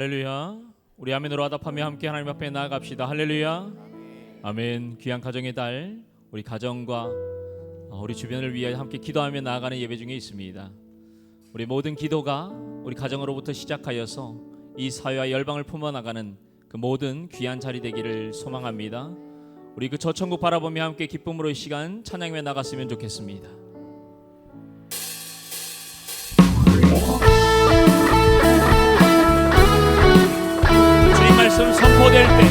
할렐루야. 우리 아멘으로 화답하며 함께 하나님 앞에 나아갑시다. 할렐루야. 아멘. 귀한 가정의 달, 우리 가정과 어, 우리 주변을 위해 함께 기도하며 나아가는 예배 중에 있습니다. 우리 모든 기도가 우리 가정으로부터 시작하여서 이 사회와 열방을 품어 나가는 그 모든 귀한 자리 되기를 소망합니다. 우리 그 저천국 바라보며 함께 기쁨으로 이 시간 찬양해 나갔으면 좋겠습니다. 말씀 선포될 때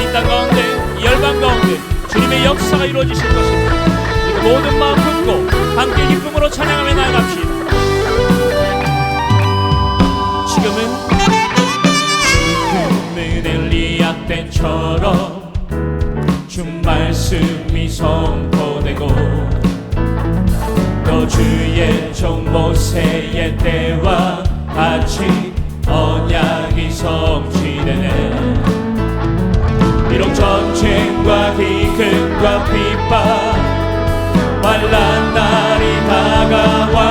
이 땅 가운데 이 열방 가운데 주님의 역사가 이루어지실 것입니다. 모든 마음 품고 함께 기쁨으로 찬양하며 나아갑시다. 지금은 지금은 엘리야 때처럼 주 말씀이 선포되고 또 주의 종 모세의 때와 같이 언약이 성취되네 전쟁과 기근과 핍박 환란 날이 다가와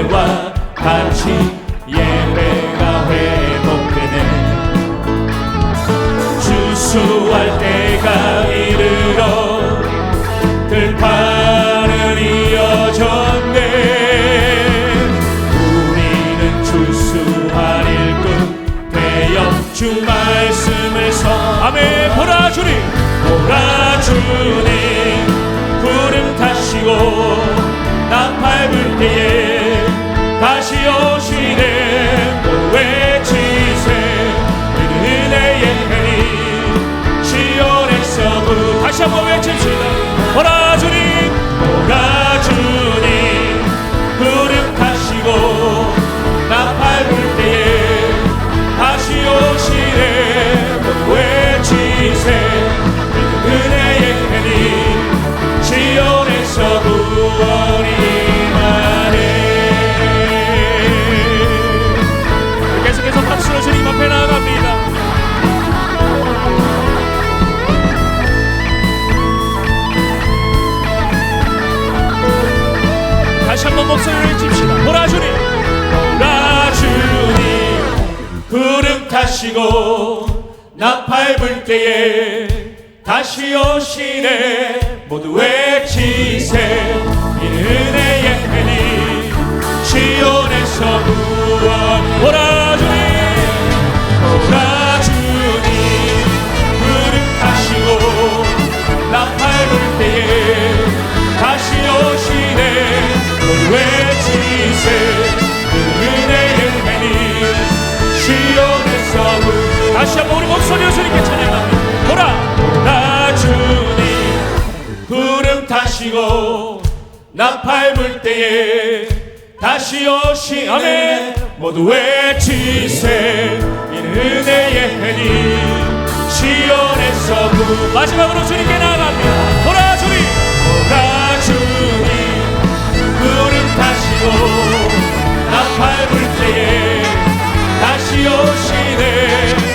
다윗의 때와 같이 예배가 회복되네. 주수할 때가 이르러 들판은 이어졌네. 우리는 주수할 일꾼 되어 주 말씀을 서. 아멘. 보라 주님. 보라 주님 타시고 나팔 불 때에 다시 오시네. 모두 외치세 이 은혜의 행이 시온에서 구원 보라 나팔 불 때에 다시 오시네. 모두 외치세 이 은혜의 행이 시온에서 구 마지막으로 주님께 나아갑니다. 보라 주님. 보라 주님. 구름 타시고 나팔 불 때에 다시 오시네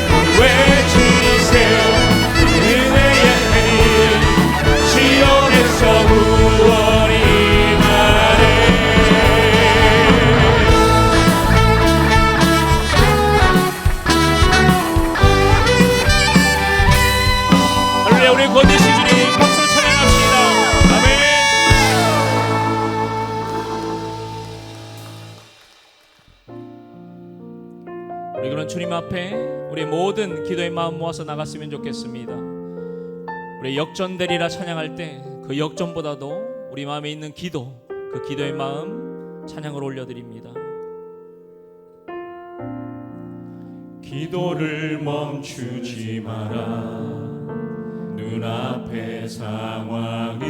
모아서 나갔으면 좋겠습니다. 우리 역전되리라 찬양할 때 그 역전보다도 우리 마음에 있는 기도, 그 기도의 마음 찬양을 올려드립니다. 기도를 멈추지 마라 눈앞의 상황이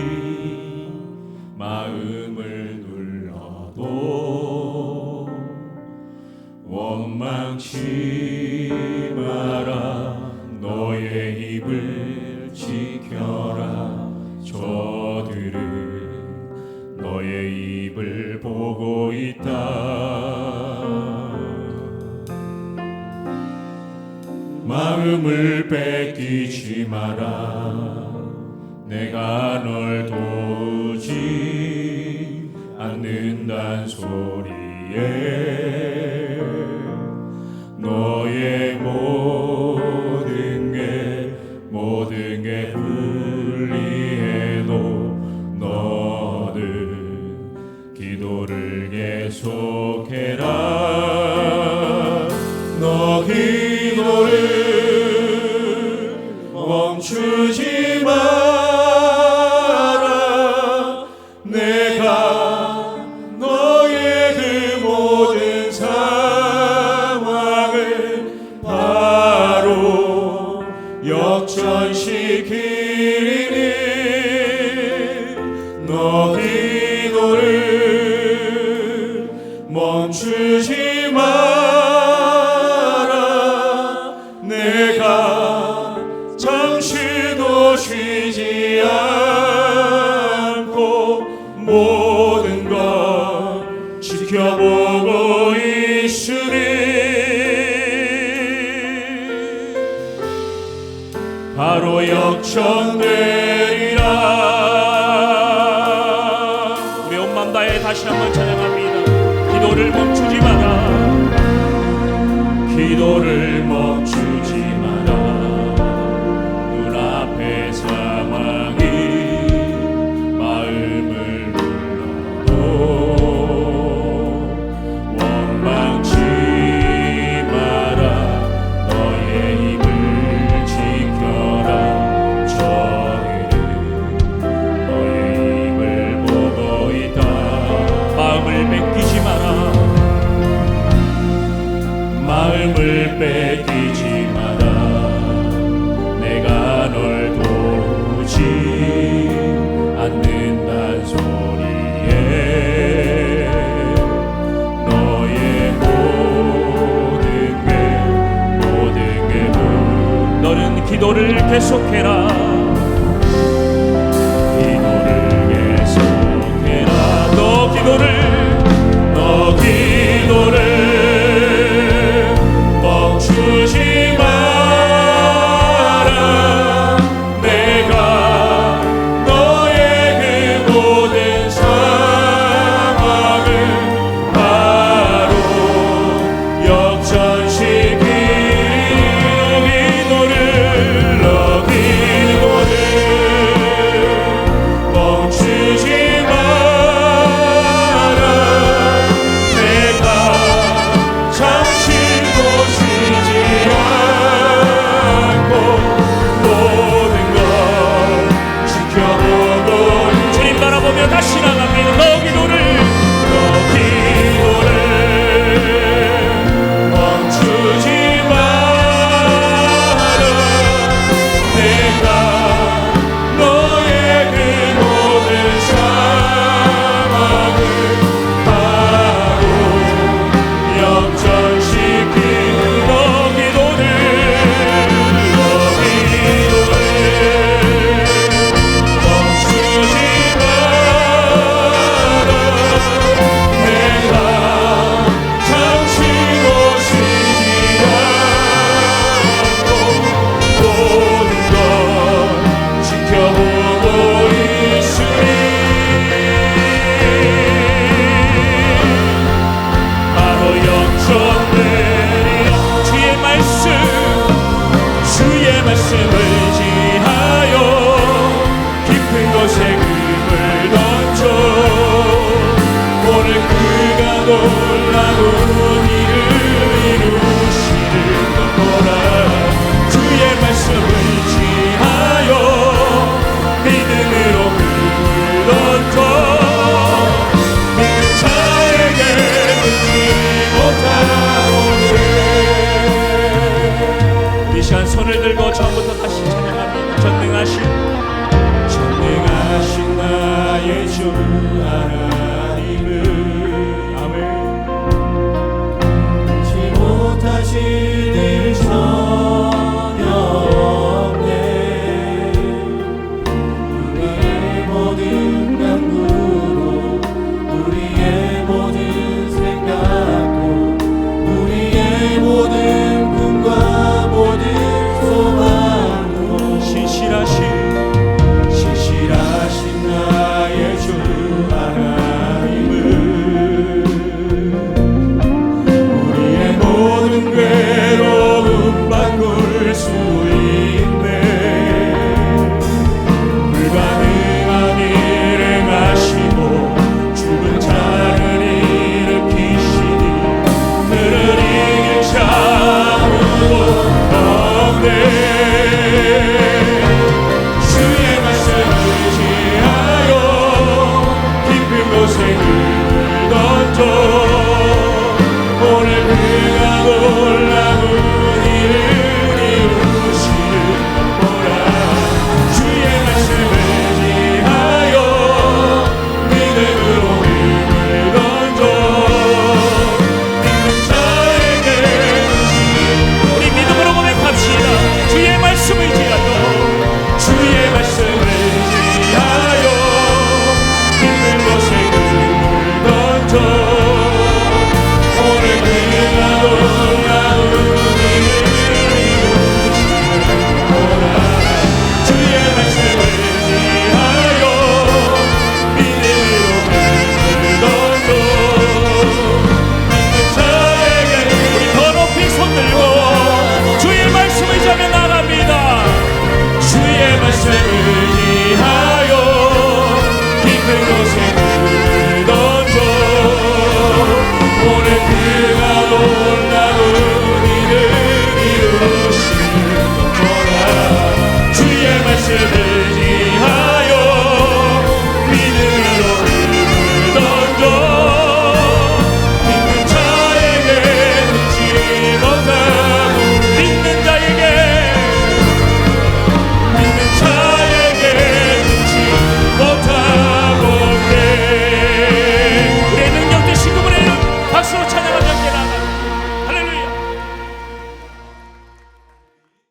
마음을 눌러도 원망치 입을 지켜라. 저들은 너의 입을 보고 있다. 마음을 뺏기지 마라. 내가 널 도우지 않는단 소리에 너기 바로 역전되리라. 우리 온 마음 다해 다시 한번 찬양합니다. 기도를 멈추지 마라. 기도를 멈 기도를 계속해라